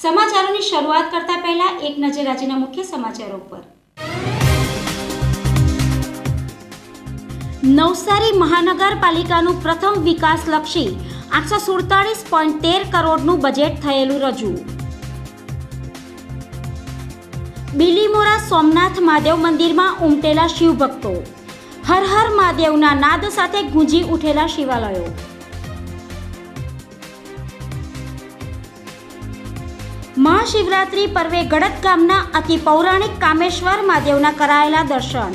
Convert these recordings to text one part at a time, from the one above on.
સમાચારોની શરૂઆત કરતા પહેલા એક નજર રાજ્યના મુખ્ય સમાચારો પર. નવસારી મહાનગરપાલિકાનું પ્રથમ વિકાસલક્ષી આઠસો સુડતાલીસ પોઈન્ટ તેર કરોડનું બજેટ થયેલું રજૂ. બિલીમોરા સોમનાથ મહાદેવ મંદિરમાં ઉમટેલા શિવભક્તો. હર હર મહાદેવના નાદ સાથે ગુંજી ઉઠેલા શિવાલયો. મહાશિવરાત્રી પર્વે ગડત ગામના અતિ પૌરાણિક કામેશ્વર મહાદેવના કરાયેલા દર્શન.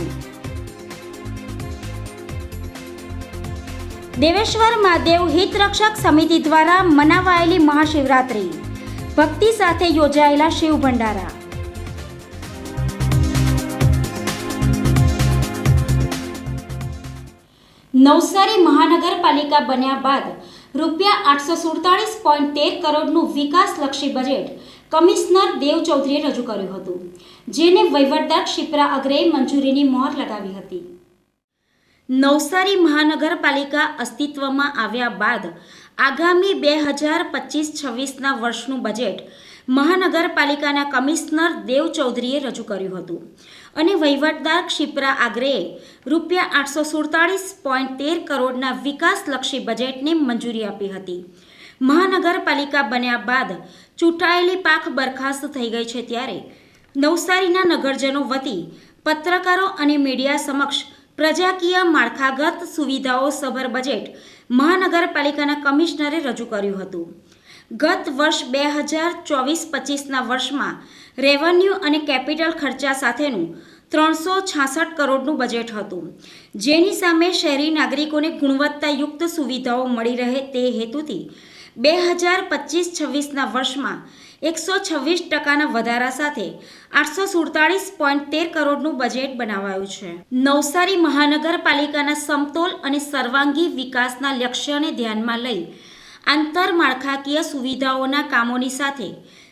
દેવેશ્વર મહાદેવ હિતરક્ષક સમિતિ દ્વારા મનાવાયેલી મહાશિવરાત્રી. ભક્તિ સાથે યોજાયેલા શિવ ભંડારા. નવસારી મહાનગરપાલિકા બન્યા બાદ રૂપિયા આઠસો સુડતાલીસ પોઈન્ટ તેર કરોડનું વિકાસલક્ષી બજેટ કમિશનર દેવ ચૌધરીએ રજૂ કર્યું હતું, જેને વહીવટદાર ક્ષિપ્રા અગ્રેએ મંજૂરીની મહોર લગાવી હતી. નવસારી મહાનગરપાલિકા અસ્તિત્વમાં આવ્યા બાદ આગામી બે હજાર પચીસ છવ્વીસના વર્ષનું બજેટ મહાનગરપાલિકાના કમિશનર દેવ ચૌધરીએ રજૂ કર્યું હતું અને વહીવટદાર ક્ષિપ્રા આગ્રેએ રૂપિયા આઠસો સુડતાળીસ પોઈન્ટ તેર કરોડના વિકાસલક્ષી બજેટને મંજૂરી આપી હતી. મહાનગરપાલિકા બન્યા બાદ ચૂંટાયેલી પાક બરખાસ્ત થઈ ગઈ છે ત્યારે નવસારીના નગરજનો વતી પત્રકારો અને મીડિયા સમક્ષ પ્રજાકીય માળખાગત સુવિધાઓ સભર બજેટ મહાનગરપાલિકાના કમિશનરે રજૂ કર્યું હતું. ગત વર્ષ બે હજાર ચોવીસ પચીસના વર્ષમાં રેવન્યુ અને કેપિટલ ખર્ચા સાથેનું ત્રણસો છાસઠ કરોડનું બજેટ હતું. જેની સામે શહેરી નાગરિકોને ગુણવત્તાયુક્ત સુવિધાઓ મળી રહે તે હેતુથી બે હજાર પચીસ છવ્વીસના વર્ષમાં એકસો છવ્વીસ ટકાના વધારા સાથે આઠસો સુડતાળીસ પોઈન્ટ તેર કરોડનું બજેટ બનાવાયું છે. નવસારી મહાનગરપાલિકાના સમતોલ અને સર્વાંગી વિકાસના લક્ષ્યને ધ્યાનમાં લઈ આંતરમાળખાકીય સુવિધાઓના કામોની સાથે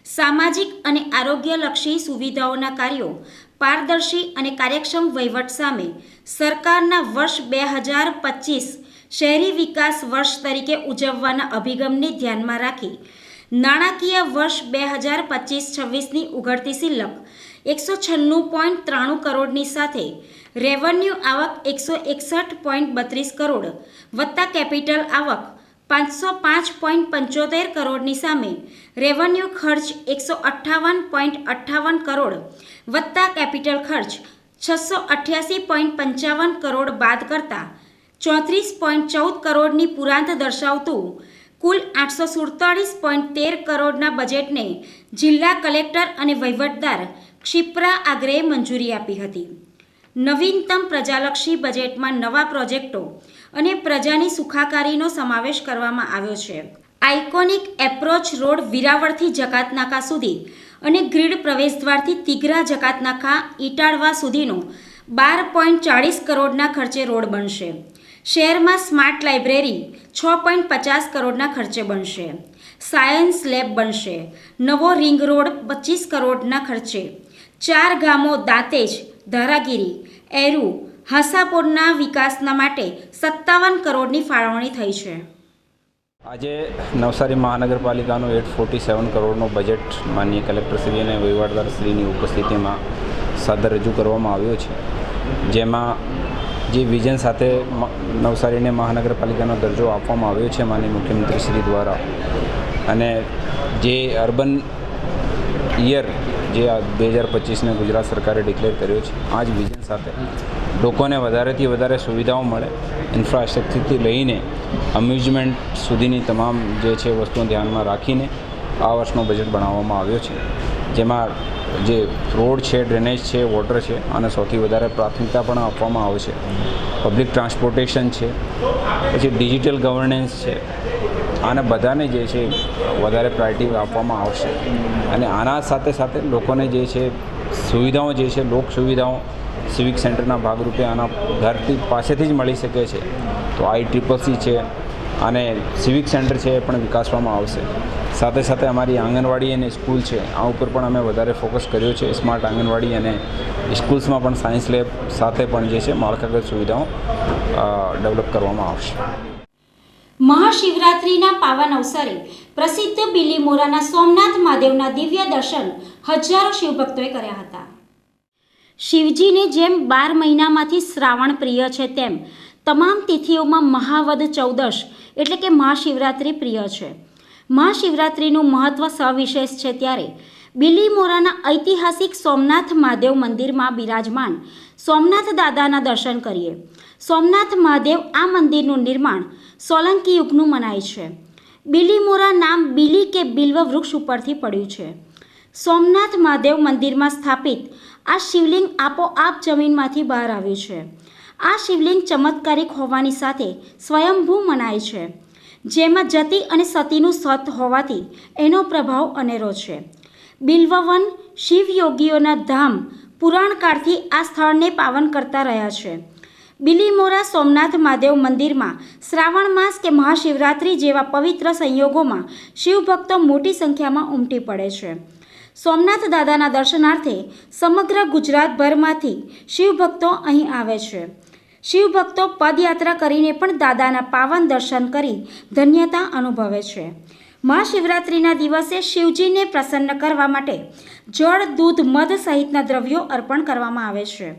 સામાજિક અને આરોગ્યલક્ષી સુવિધાઓના કાર્યો પારદર્શી અને કાર્યક્ષમ વહીવટ સામે સરકારના વર્ષ બે હજાર પચીસ શહેરી વિકાસ વર્ષ તરીકે ઉજવવાના અભિગમને ધ્યાનમાં રાખી નાણાકીય વર્ષ બે હજાર પચીસ છવ્વીસની ઉઘડતી સિલક એકસો છન્નું પોઈન્ટ ત્રાણું કરોડની સાથે રેવન્યુ આવક એકસો એકસઠ પોઈન્ટ બત્રીસ કરોડ, વત્તા કેપિટલ આવક પાંચસો પાંચ પોઈન્ટ પંચોતેર કરોડની સામે રેવન્યુ ખર્ચ એકસો અઠ્ઠાવન પોઈન્ટ અઠ્ઠાવન કરોડ, વત્તા કેપિટલ ખર્ચ છસો અઠ્યાસી પોઈન્ટ પંચાવન કરોડ બાદ કરતા ચોત્રીસ પોઈન્ટ ચૌદ કરોડની પુરાંત દર્શાવતું, કુલ આઠસો સુડતાળીસ પોઈન્ટ તેર કરોડના બજેટને જિલ્લા કલેક્ટર અને વહીવટદાર ક્ષિપ્રા આગ્રેએ મંજૂરી આપી હતી. નવીનતમ પ્રજાલક્ષી બજેટમાં નવા પ્રોજેક્ટો અને પ્રજાની સુખાકારીનો સમાવેશ કરવામાં આવ્યો છે. આઇકોનિક એપ્રોચ રોડ વિરાવળથી જકાતનાકા સુધી અને ગ્રીડ પ્રવેશદ્વારથી તિગરા જકાતનાકા ઇટાળવા સુધીનો બાર પોઈન્ટ ચાળીસ કરોડના ખર્ચે રોડ બનશે. શહેરમાં સ્માર્ટ લાઇબ્રેરી છ પોઈન્ટ પચાસ કરોડના ખર્ચે બનશે. સાયન્સ લેબ બનશે. નવો રિંગ રોડ પચીસ કરોડના ખર્ચે. ચાર ગામો દાંતેજ ધારાગીરી. એરુ હાસાપોરના વિકાસના માટે સત્તાવન કરોડની ફાળવણી થઈ છે. આજે નવસારી મહાનગરપાલિકાનું એટ ફોર્ટી સેવન કરોડનું બજેટ માનનીય કલેક્ટરશ્રી અને વહીવટદારશ્રીની ઉપસ્થિતિમાં સાદર રજૂ કરવામાં આવ્યો છે. જેમાં જે વિઝન સાથે નવસારીને મહાનગરપાલિકાનો દરજ્જો આપવામાં આવ્યો છે માનનીય મુખ્યમંત્રીશ્રી દ્વારા. અને જે અર્બન યર જે આ બે હજાર પચીસને ગુજરાત સરકારે ડિક્લેર કર્યો છે, આ જ વિઝન સાથે લોકોને વધારેથી વધારે સુવિધાઓ મળે, ઇન્ફ્રાસ્ટ્રક્ચરથી લઈને અમ્યુઝમેન્ટ સુધીની તમામ જે છે વસ્તુઓ ધ્યાનમાં રાખીને આ વર્ષનો બજેટ બનાવવામાં આવ્યો છે. જેમાં જે રોડ છે, ડ્રેનેજ છે, વોટર છે અને સૌથી વધારે પ્રાથમિકતા પણ આપવામાં આવશે પબ્લિક ટ્રાન્સપોર્ટેશન છે, પછી ડિજિટલ ગવર્નન્સ છે. આને બધાને જે છે વધારે પ્રાયોરિટી આપવામાં આવશે. અને આના સાથે સાથે લોકોને જે છે સુવિધાઓ જે છે, લોક સુવિધાઓ, સિવિક સેન્ટરના ભાગરૂપે આના ઘરથી પાસેથી જ મળી શકે છે. તો આઈ ટ્રિપલ સી છે અને સિવિક સેન્ટર છે એ પણ વિકાસવામાં આવશે. સાથે સાથે અમારી આંગણવાડી અને સ્કૂલ છે, આ ઉપર પણ અમે વધારે ફોકસ કર્યો છે સ્માર્ટ આંગણવાડી અને સ્કૂલ્સમાં પણ સાયન્સ લેબ સાથે પણ જે છે, માળખાગત સુવિધાઓ ડેવલપ કરવામાં આવશે. મહાશિવરાત્રિના પાવન અવસરે પ્રસિદ્ધ બિલીમોરાના સોમનાથ મહાદેવના દિવ્ય દર્શન હજારો શિવભક્તોએ કર્યા હતા. શિવજીને જેમ બાર મહિનામાંથી શ્રાવણ પ્રિય છે, તેમ તમામ તિથિઓમાં મહાવદ ચૌદશ એટલે કે મહાશિવરાત્રિ પ્રિય છે. મહાશિવરાત્રિનું મહત્વ સવિશેષ છે ત્યારે. બિલીમોરાના ઐતિહાસિક સોમનાથ મહાદેવ મંદિરમાં બિરાજમાન સોમનાથ દાદાના દર્શન કરીએ. સોમનાથ મહાદેવ આ મંદિરનું નિર્માણ સોલંકી યુગનું મનાય છે. બિલીમોરા નામ બિલી કે બિલ્વ વૃક્ષ ઉપરથી પડ્યું છે. સોમનાથ મહાદેવ મંદિરમાં સ્થાપિત આ શિવલિંગ આપોઆપ જમીનમાંથી બહાર આવ્યું છે. આ શિવલિંગ ચમત્કારિક હોવાની સાથે સ્વયંભૂ મનાય છે. જેમાં જતી અને સતીનું સત હોવાથી એનો પ્રભાવ અનેરો છે. બિલ્વવન શિવયોગીઓના ધામ પુરાણકાળથી આ સ્થળને પાવન કરતા રહ્યા છે. બિલીમોરા સોમનાથ મહાદેવ મંદિરમાં શ્રાવણ માસ કે મહાશિવરાત્રિ જેવા પવિત્ર સંયોગોમાં શિવભક્તો મોટી સંખ્યામાં ઉમટી પડે છે. સોમનાથ દાદાના દર્શનાર્થે સમગ્ર ગુજરાતભરમાંથી શિવભક્તો અહીં આવે છે. શિવભક્તો પદયાત્રા કરીને પણ દાદાના પાવન દર્શન કરી ધન્યતા અનુભવે છે. મહાશિવરાત્રિના દિવસે શિવજીને પ્રસન્ન કરવા માટે જળ, દૂધ, મધ સહિતના દ્રવ્યો અર્પણ કરવામાં આવે છે.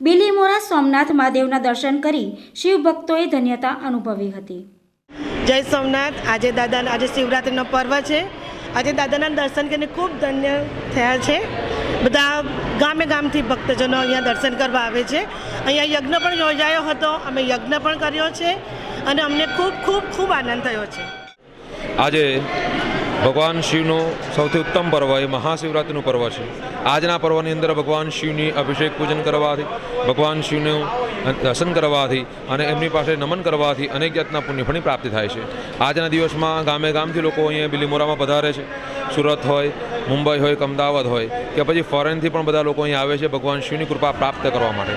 બિલીમોરા સોમનાથ મહાદેવના દર્શન કરી શિવભક્તોએ ધન્યતા અનુભવી હતી. જય સોમનાથ. આજે દાદા આજે શિવરાત્રિનો પર્વ છે. આજે દાદાના દર્શન કરીને ખૂબ ધન્ય થયા છે. બધા ગામે ગામથી ભક્તજનો અહીંયા દર્શન કરવા આવે છે. અહીંયા યજ્ઞ પણ યોજાયો હતો, અમે યજ્ઞ પણ કર્યો છે અને અમને ખૂબ ખૂબ ખૂબ આનંદ થયો છે. આજે ભગવાન શિવનું સૌથી ઉત્તમ પર્વ, એ મહાશિવરાત્રિનું પર્વ છે. આજના પર્વની અંદર ભગવાન શિવની અભિષેક પૂજન કરવાથી, ભગવાન શિવનું દર્શન કરવાથી અને એમની પાસે નમન કરવાથી અનેક જાતના પુણ્યફળની પ્રાપ્તિ થાય છે. આજના દિવસમાં ગામે ગામથી લોકો અહીંયા બિલીમોરામાં પધારે છે. સુરત હોય મુંબઈ હોય કે અમદાવાદ હોય, કે પછી ફોરેનથી પણ બધા લોકો અહીંયા આવે છે, ભગવાન શિવની કૃપા પ્રાપ્ત કરવા માટે.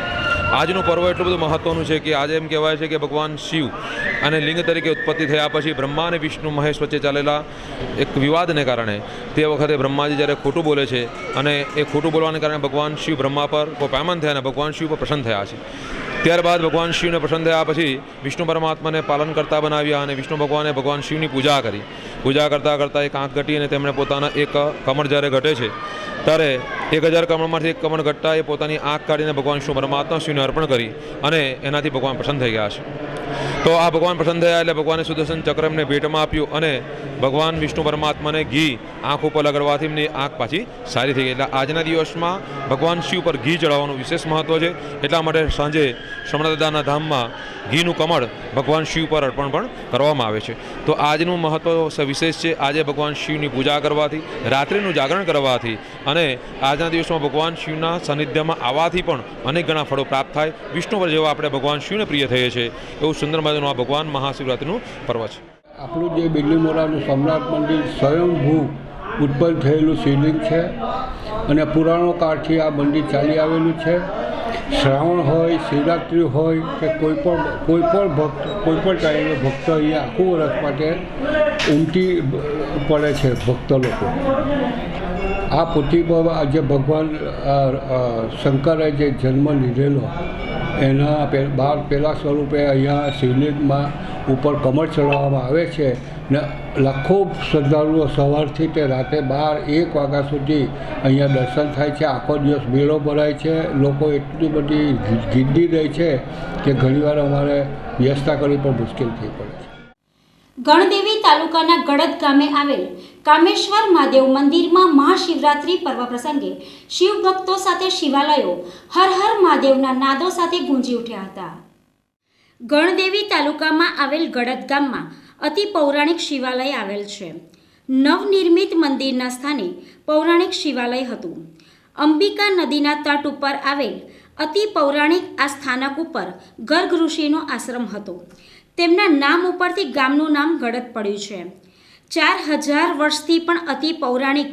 આજનું પર્વ એટલું બધું મહત્ત્વનું છે કે આજે એમ કહેવાય છે કે ભગવાન શિવ અને લિંગ તરીકે ઉત્પત્તિ થયા પછી બ્રહ્મા અને વિષ્ણુ મહેશ વચ્ચે ચાલેલા એક વિવાદને કારણે તે વખતે બ્રહ્માજી જ્યારે ખોટું બોલે છે અને એ ખોટું બોલવાને કારણે ભગવાન શિવ બ્રહ્મા પર કોપાયમાન થયા અને ભગવાન શિવ પર પ્રસન્ન થયા છે. ત્યારબાદ ભગવાન શિવને પ્રસન્ન થયા પછી વિષ્ણુ પરમાત્માને પાલન કરતા બનાવ્યા અને વિષ્ણુ ભગવાને ભગવાન શિવની પૂજા કરી. પૂજા કરતાં કરતાં એક આંખ ઘટી અને તેમણે પોતાના એક કમળ જ્યારે ઘટે છે, ત્યારે એક હજાર કમળમાંથી એક કમળ ઘટતા એ પોતાની આંખ કાઢીને ભગવાન વિષ્ણુ પરમાત્મા શિવને અર્પણ કરી અને એનાથી ભગવાન પ્રસન્ન થઈ ગયા છે. તો આ ભગવાન પ્રસન્ન થયા એટલે ભગવાને સુદર્શન ચક્ર ભેટમાં આપ્યું અને ભગવાન વિષ્ણુ પરમાત્માને ઘી આંખ ઉપર લગાડવાથી એમની આંખ પાછી સારી થઈ ગઈ. એટલે આજના દિવસમાં ભગવાન શિવ પર ઘી ચડાવવાનું વિશેષ મહત્ત્વ છે. એટલા માટે સાંજે શ્રમણદાદાના ધામમાં ઘીનું કમળ ભગવાન શિવ પર અર્પણ પણ કરવામાં આવે છે. તો આજનું મહત્ત્વ વિશેષ છે. આજે ભગવાન શિવની પૂજા કરવાથી, રાત્રિનું જાગરણ કરવાથી અને આજના દિવસમાં ભગવાન શિવના સાનિધ્યમાં આવવાથી પણ અનેક ઘણા ફળો પ્રાપ્ત થાય. વિષ્ણુ પર જેવા આપણે ભગવાન શિવને પ્રિય થઈએ છીએ. એવું સુંદર મજાનું આ ભગવાન મહાશિવરાત્રિનું પર્વ છે. આપણું જે બિલ્લીમોરાનું સોમનાથ મંદિર સ્વયંભૂ ઉત્પન્ન થયેલું શિવલિંગ છે અને પુરાણો કાળથી આ મંદિર ચાલી આવેલું છે. શ્રાવણ હોય, શિવરાત્રિ હોય કે કોઈ પણ કોઈ પણ ભક્ત, કોઈ પણ ટાઈમે ભક્ત અહીંયા આખું વર્ષ માટે ઉમટી પડે છે ભક્ત લોકો. આ પૃથ્વી પર આજે ભગવાન શંકરે જે જન્મ લીધેલો એના બાર પહેલાં સ્વરૂપે અહીંયા શિવલિંગમાં ઉપર કમળ ચડાવવામાં આવે છે ને લાખો શ્રદ્ધાળુઓ સવારથી તે રાતે બાર એક વાગ્યા સુધી અહીંયા દર્શન થાય છે. આખો દિવસ મેળો ભરાય છે. લોકો એટલી બધી ગી- ગીર્દી રહે છે કે ઘણીવાર અમારે વ્યવસ્થા કરવી પણ મુશ્કેલ થઈ પડે છે. ગણદેવી તાલુકાના ગળદ ગામે આવેલ કામેશ્વર મહાદેવ મંદિરમાં મહાશિવરાત્રી પર્વ પ્રસંગે શિવભક્તો સાથે શિવાલયો હર હર મહાદેવના નાદો સાથે ગુંજી ઉઠ્યા હતા. ગણદેવી તાલુકામાં આવેલ ગળદ ગામમાં અતિ પૌરાણિક શિવાલય આવેલ છે. નવનિર્મિત મંદિરના સ્થાને પૌરાણિક શિવાલય હતું. અંબિકા નદીના તટ ઉપર આવેલ અતિ પૌરાણિક આ સ્થાનક ઉપર ગર્ગ ઋષિનો આશ્રમ હતો. તેમના નામ ઉપરથી ગામનું નામ ગળત પડ્યું છે. ચાર હજાર વર્ષથી પણ અતિ પૌરાણિક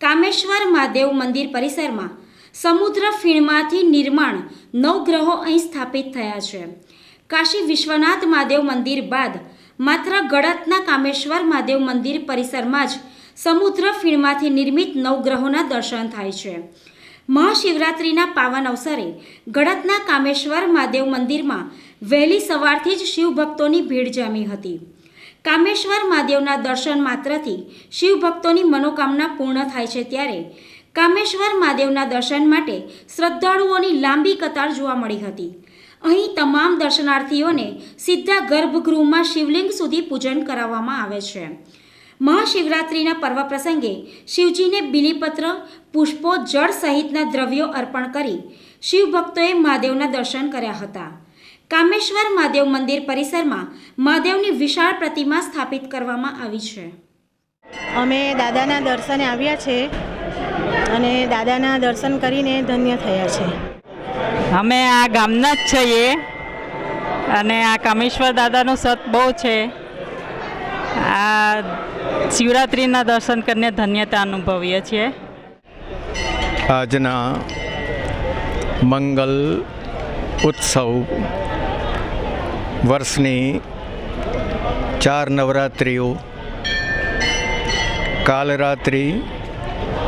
કામેશ્વર મહાદેવ મંદિર પરિસરમાં સમુદ્ર ફીણમાંથી નિર્માણ નવગ્રહો અહીં સ્થાપિત થયા છે. કાશી વિશ્વનાથ મહાદેવ મંદિર બાદ માત્ર ગળતના કામેશ્વર મહાદેવ મંદિર પરિસરમાં જ સમુદ્ર ફીણમાંથી નિર્મિત નવગ્રહોના દર્શન થાય છે. મહાશિવરાત્રિના પાવન અવસરે ગળતના કામેશ્વર મહાદેવ મંદિરમાં વહેલી સવારથી જ શિવભક્તોની ભીડ જામી હતી. કામેશ્વર મહાદેવના દર્શન માત્રથી શિવભક્તોની મનોકામના પૂર્ણ થાય છે ત્યારે કામેશ્વર મહાદેવના દર્શન માટે શ્રદ્ધાળુઓની લાંબી કતાર જોવા મળી હતી. અહીં તમામ દર્શનાર્થીઓને સીધા ગર્ભગૃહમાં શિવલિંગ સુધી પૂજન કરાવવામાં આવે છે. મહાશિવરાત્રિના પર્વ પ્રસંગે શિવજીને બિલીપત્ર, પુષ્પો, જળ સહિતના દ્રવ્યો અર્પણ કરી શિવભક્તોએ મહાદેવના દર્શન કર્યા હતા. કામેશ્વર મહાદેવ મંદિર પરિસરમાં મહાદેવની વિશાળ પ્રતિમા સ્થાપિત કરવામાં આવી છે. અમે દાદાના દર્શને આવ્યા છે અને દાદાના દર્શન કરીને ધન્ય થયા છે. અમે આ ગામના જ છીએ અને આ કામેશ્વર દાદાનું સત બહુ છે. આ શિવરાત્રિના દર્શન કરીને ધન્યતા અનુભવીએ છીએ. આજના મંગલ ઉત્સવ વર્ષની ચાર નવરાત્રિઓ, કાલરાત્રિ,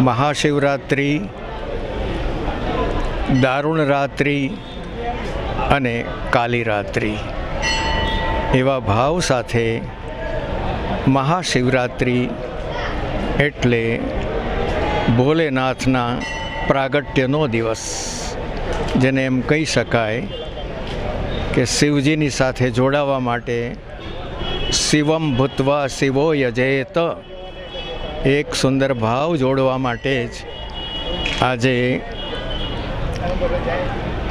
મહાશિવરાત્રિ દારૂણ રાત્રિ અને કાલી રાત્રિ એવા ભાવ સાથે મહાશિવરાત્રિ એટલે ભોલેનાથના પ્રાગટ્યનો દિવસ, જેને એમ કહી શકાય કે શિવજીની સાથે જોડાવા માટે શિવમ ભૂતવા શિવો યજેત. એક સુંદર ભાવ જોડવા માટે જ આજે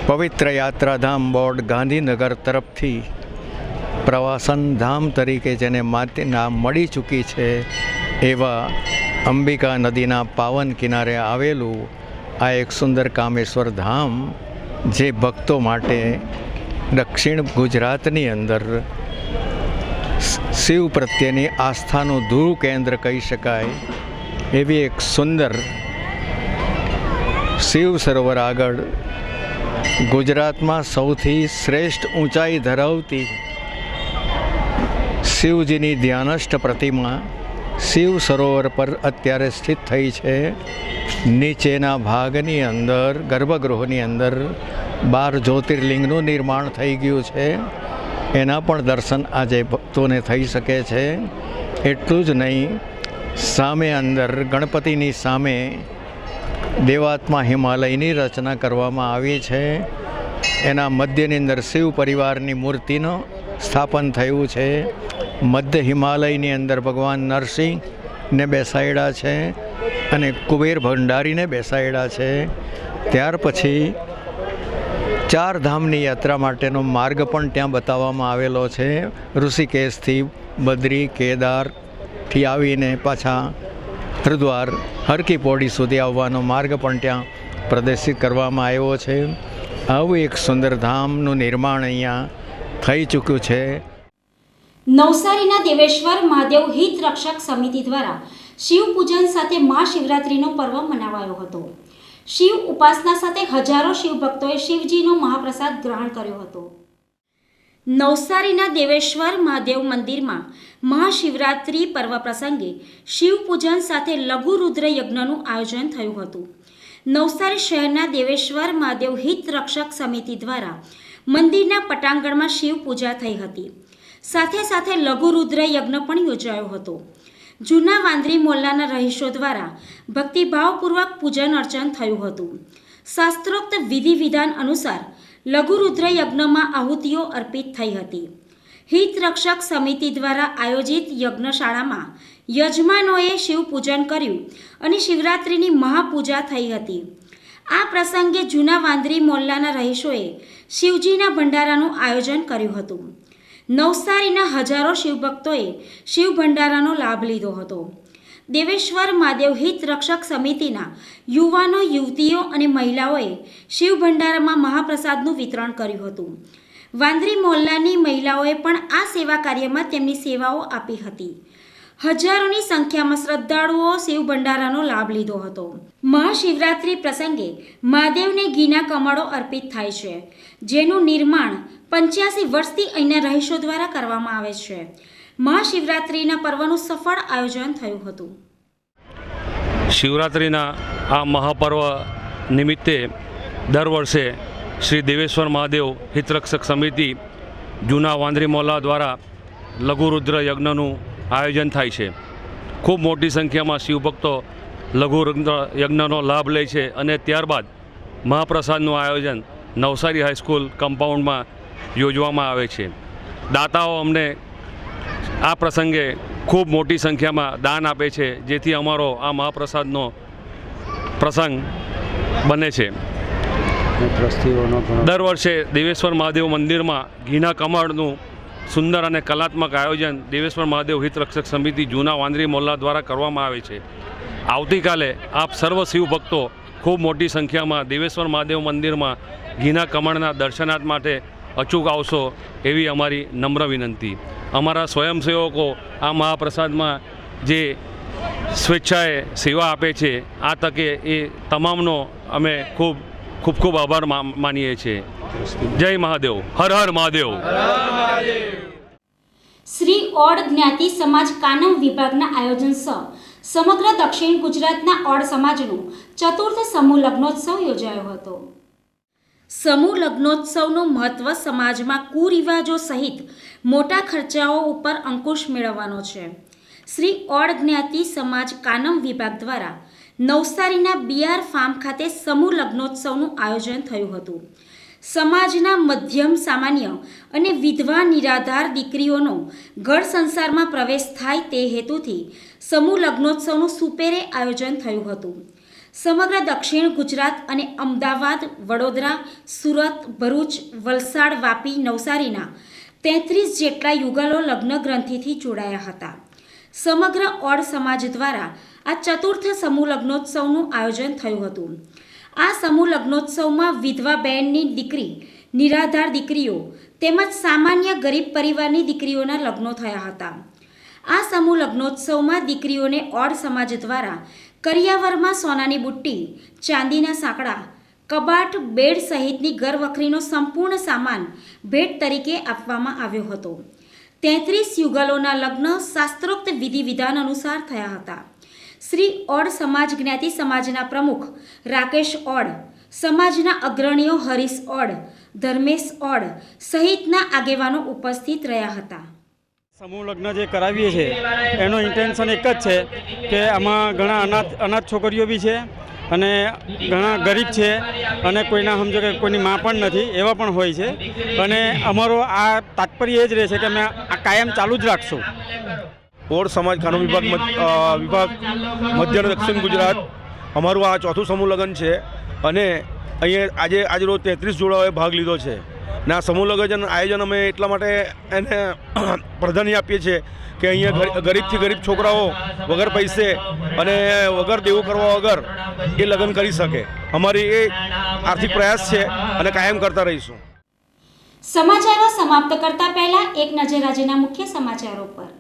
પવિત્ર યાત્રાધામ બોર્ડ ગાંધીનગર તરફથી પ્રવાસન ધામ તરીકે જેને માતે, નામ મળી ચૂકી છે એવા અંબિકા નદીના પાવન કિનારે આવેલું આ એક સુંદર કામેશ્વર ધામ જે ભક્તો માટે દક્ષિણ ગુજરાતની અંદર શિવ પ્રત્યેની આસ્થાનું ધ્રુવ કેન્દ્ર કહી શકાય. એવી એક સુંદર શિવ સરોવર આગળ ગુજરાતમાં સૌથી શ્રેષ્ઠ ઊંચાઈ ધરાવતી શિવજીની ધ્યાનસ્થ પ્રતિમા શિવ સરોવર પર અત્યારે સ્થિત થઈ છે. નીચેના ભાગની અંદર, ગર્ભગૃહની અંદર બાર જ્યોતિર્લિંગનું નિર્માણ થઈ ગયું છે. એના પણ દર્શન આજે ભક્તોને થઈ શકે છે. એટલું જ નહીં, સામે અંદર, ગણપતિની સામે દેવાત્મા હિમાલયની રચના કરવામાં આવી છે. એના મધ્યની અંદર શિવ પરિવારની મૂર્તિનું સ્થાપન થયું છે. મધ્ય હિમાલયની અંદર ભગવાન નરસિંહને બેસાડ્યા છે અને કુબેર ભંડારીને બેસાડ્યા છે. ત્યાર પછી ચાર ધામની યાત્રા માટેનો માર્ગ પણ ત્યાં બતાવવામાં આવેલો છે. ઋષિકેશથી બદ્રી, કેદારથી આવીને પાછા હરિદ્વાર હરકી પોડી સુધી આવવાનો માર્ગ પણ ત્યાં પ્રદર્શિત કરવામાં આવ્યો છે. આવું એક સુંદર ધામનું નિર્માણ અહીંયા થઈ ચૂક્યું છે. નવસારીના દેવેશ્વર મહાદેવ હિત રક્ષક સમિતિ દ્વારા શિવ પૂજન સાથે મહાશિવરાત્રિનો પર્વ મનાવાયો હતો. શિવ ઉપાસના સાથે હજારો શિવ ભક્તોએ શિવજીનો મહાપ્રસાદ ગ્રહણ કર્યો હતો. નવસારીના દેવેશ્વર મહાદેવ મંદિરમાં મહાશિવરાત્રિ પર્વ પ્રસંગે શિવ પૂજન સાથે લઘુ રુદ્ર યજ્ઞનું આયોજન થયું હતું. નવસારી શહેરના દેવેશ્વર મહાદેવ હિત રક્ષક સમિતિ દ્વારા મંદિરના પટાંગણમાં શિવ પૂજા થઈ હતી. સાથે સાથે લઘુ રુદ્ર યજ્ઞ પણ યોજાયો હતો. જૂના વાંદરી મોલ્લાના રહીશો દ્વારા ભક્તિભાવપૂર્વક પૂજન અર્ચન થયું હતું. શાસ્ત્રોક્ત વિધિ વિધાન અનુસાર લઘુરુદ્ર યજ્ઞમાં આહુતિઓ અર્પિત થઈ હતી. હિતરક્ષક સમિતિ દ્વારા આયોજિત યજ્ઞશાળામાં યજમાનોએ શિવ પૂજન કર્યું અને શિવરાત્રિની મહાપૂજા થઈ હતી. આ પ્રસંગે જૂના વાંદરી મોલ્લાના રહીશોએ શિવજીના ભંડારાનું આયોજન કર્યું હતું. નવસારીના હજારો શિવભક્તોએ શિવ ભંડારાનો લાભ લીધો હતો. દેવેશ્વર મહાદેવ હિત રક્ષક સમિતિના યુવાનો, યુવતીઓ અને મહિલાઓએ શિવ ભંડારામાં મહાપ્રસાદનું વિતરણ કર્યું હતું. વાંદરી મોલ્લાની મહિલાઓએ પણ આ સેવા કાર્યમાં તેમની સેવાઓ આપી હતી. હજારોની સંખ્યામાં શ્રદ્ધાળુઓ શિવ ભંડારાનો લાભ લીધો હતો. મહાશિવરાત્રિ પ્રસંગે મહાદેવને ઘીના કમળો અર્પિત થાય છે, જેનું નિર્માણ પંચ્યાસી વર્ષથી અહીંના રહીશો દ્વારા કરવામાં આવે છે. મહાશિવરાત્રિના પર્વનું સફળ આયોજન થયું હતું. શિવરાત્રિના આ મહાપર્વ નિમિત્તે દર વર્ષે શ્રી દેવેશ્વર મહાદેવ હિતરક્ષક સમિતિ જૂના વાંદરી મોલા દ્વારા લઘુરુદ્ર યજ્ઞનું આયોજન થાય છે. ખૂબ મોટી સંખ્યામાં શિવભક્તો લઘુ યજ્ઞનો લાભ લે છે અને ત્યારબાદ મહાપ્રસાદનું આયોજન નવસારી હાઈસ્કૂલ કમ્પાઉન્ડમાં યોજવામાં આવે છે. દાતાઓ અમને આ પ્રસંગે ખૂબ મોટી સંખ્યામાં દાન આપે છે જેથી અમારો આ મહાપ્રસાદનો પ્રસંગ બને છે. દર વર્ષે દેવેશ્વર મહાદેવ મંદિરમાં ઘીના કમળનું સુંદર અને કલાત્મક આયોજન દેવેશ્વર મહાદેવ હિતરક્ષક સમિતિ જૂના વાંદરી મોલ્લા દ્વારા કરવામાં આવે છે. આવતીકાલે આપ સર્વ શિવ ભક્તો ખૂબ મોટી સંખ્યામાં દેવેશ્વર મહાદેવ મંદિરમાં ઘીના કમળના દર્શનાર્થ માટે અચૂક આવશો એવી અમારી નમ્ર વિનંતી. અમારા સ્વયંસેવકો આ મહાપ્રસાદમાં જે સ્વેચ્છાએ સેવા આપે છે, આ તકે એ તમામનો અમે ખૂબ ખૂબ ખૂબ આભાર માનીએ છીએ. જય મહાદેવ. હર હર મહાદેવ. શ્રી ઓડ જ્ઞાતિ સમાજ કાનમ વિભાગના આયોજન સહ સમગ્ર દક્ષિણ ગુજરાતના ઓડ સમાજનું ચતુર્થ સમૂહ લગ્નોત્સવ યોજાયો હતો. સમૂહ લગ્નોત્સવનું મહત્વ સમાજમાં કુરિવાજો સહિત મોટા ખર્ચાઓ ઉપર અંકુશ મેળવવાનો છે. શ્રી ઓડ જ્ઞાતિ સમાજ કાનમ વિભાગ દ્વારા નવસારીના બીઆર ફાર્મ ખાતે સમૂહ લગ્નોત્સવનું આયોજન થયું હતું. સમાજના મધ્યમ સામાન્ય અને વિધવા નિરાધાર દીકરીઓનો ઘર સંસારમાં પ્રવેશ થાય તે હેતુથી સમૂહ લગ્નોત્સવનું સુપેરે આયોજન થયું હતું. સમગ્ર દક્ષિણ ગુજરાત અને અમદાવાદ, વડોદરા, સુરત, ભરૂચ, વલસાડ, વાપી, નવસારીના તેત્રીસ જેટલા યુગલો લગ્ન ગ્રંથિથી જોડાયા હતા. સમગ્ર ઓડ સમાજ દ્વારા આ ચતુર્થ સમૂહ લગ્નોત્સવનું આયોજન થયું હતું. આ સમૂહ લગ્નોત્સવમાં વિધવા બહેનની દીકરી, નિરાધાર દીકરીઓ તેમજ સામાન્ય ગરીબ પરિવારની દીકરીઓના લગ્નો થયા હતા. આ સમૂહ લગ્નોત્સવમાં દીકરીઓને ઓડ સમાજ દ્વારા કરિયાવરમાં સોનાની બુટ્ટી, ચાંદીના સાંકડા, કબાટ, બેડ સહિતની ઘરવખરીનો સંપૂર્ણ સામાન ભેટ તરીકે આપવામાં આવ્યો હતો. તેત્રીસ યુગલોના લગ્ન શાસ્ત્રોક્ત વિધિ વિધાન અનુસાર થયા હતા. શ્રી ઓડ સમાજ જ્ઞાતિ સમાજના પ્રમુખ રાકેશ ઓડ સમાજના અગ્રણીઓ હરીશ ઓડ ધર્મેશ ઓડ સહિતના આગેવાનો ઉપસ્થિત રહ્યા હતા. સમૂહ લગ્ન જે કરાવીએ છીએ, એનો ઇન્ટેન્શન એક જ છે કે આમાં ઘણા અનાથ અનાથ છોકરીઓ બી છે અને ઘણા ગરીબ છે અને કોઈના સમજો કે કોઈની માં પણ નથી, એવા પણ હોય છે. અને અમારો આ તાત્પર્ય એ જ રહે છે કે અમે આ કાયમ ચાલુ જ રાખશું. ઓડ સમાજ કાનૂન વિભાગ વિભાગ મધ્ય અને દક્ષિણ ગુજરાત. અમારું આ ચોથું સમૂહ લગ્ન છે અને અહીંયા આજે આજરોજ તેત્રીસ જોડાઓએ ભાગ લીધો છે. અને આ સમૂહ લગ્ન આયોજન અમે એટલા માટે એને પ્રાધાન્ય આપીએ છીએ કે અહીંયા ગરીબથી ગરીબ છોકરાઓ વગર પૈસે અને વગર દેવું કરવા વગર એ લગ્ન કરી શકે. અમારી એ આર્થિક પ્રયાસ છે અને કાયમ કરતા રહીશું. સમાચારો સમાપ્ત કરતા પહેલા એક નજર આજના મુખ્ય સમાચારો પર.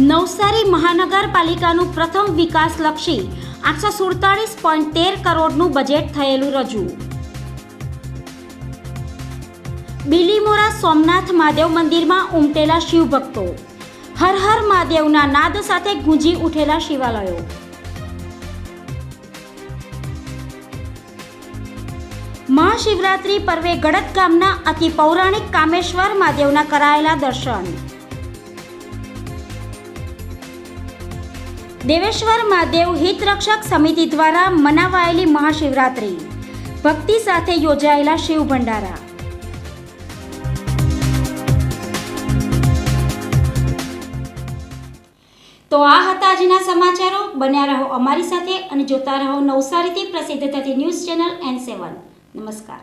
નવસારી મહાનગરપાલિકાનું પ્રથમ વિકાસલક્ષી આઠસો સુડતાળીસ પોઈન્ટ તેર કરોડનું બજેટ થયેલું રજૂ. બિલીમોરા સોમનાથ મહાદેવ મંદિરમાં ઉમટેલા શિવભક્તો. હર હર મહાદેવના નાદ સાથે ગુંજી ઉઠેલા શિવાલયો. મહાશિવરાત્રિ પર્વે ગડત ગામના અતિ પૌરાણિક કામેશ્વર મહાદેવના કરાયેલા દર્શન. દેવેશ્વર મહાદેવ હિતરક્ષક સમિતિ દ્વારા મનાવાયેલી મહાશિવરાત્રિ. ભક્તિ સાથે યોજાયેલા શિવ ભંડારા. તો આ હતા આજના સમાચારો. બન્યા રહો અમારી સાથે અને જોતા રહો નવસારીથી પ્રસિદ્ધ થતી ન્યૂઝ ચેનલ એન સેવન. નમસ્કાર.